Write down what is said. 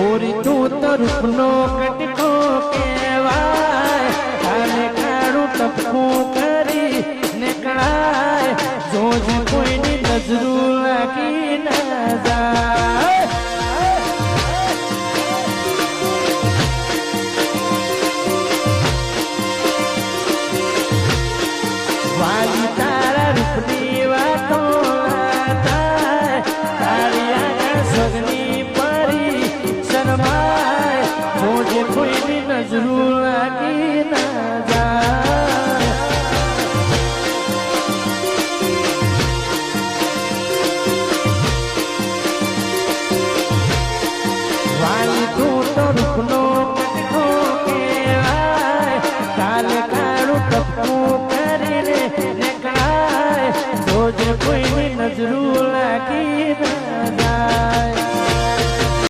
ગોરી તું તો રૂપનો કટકો કહેવાય. અને કાળું ટપકું કરી નીકળાય જોજ કોઈની નજરું લાગી ન નજરું લાગી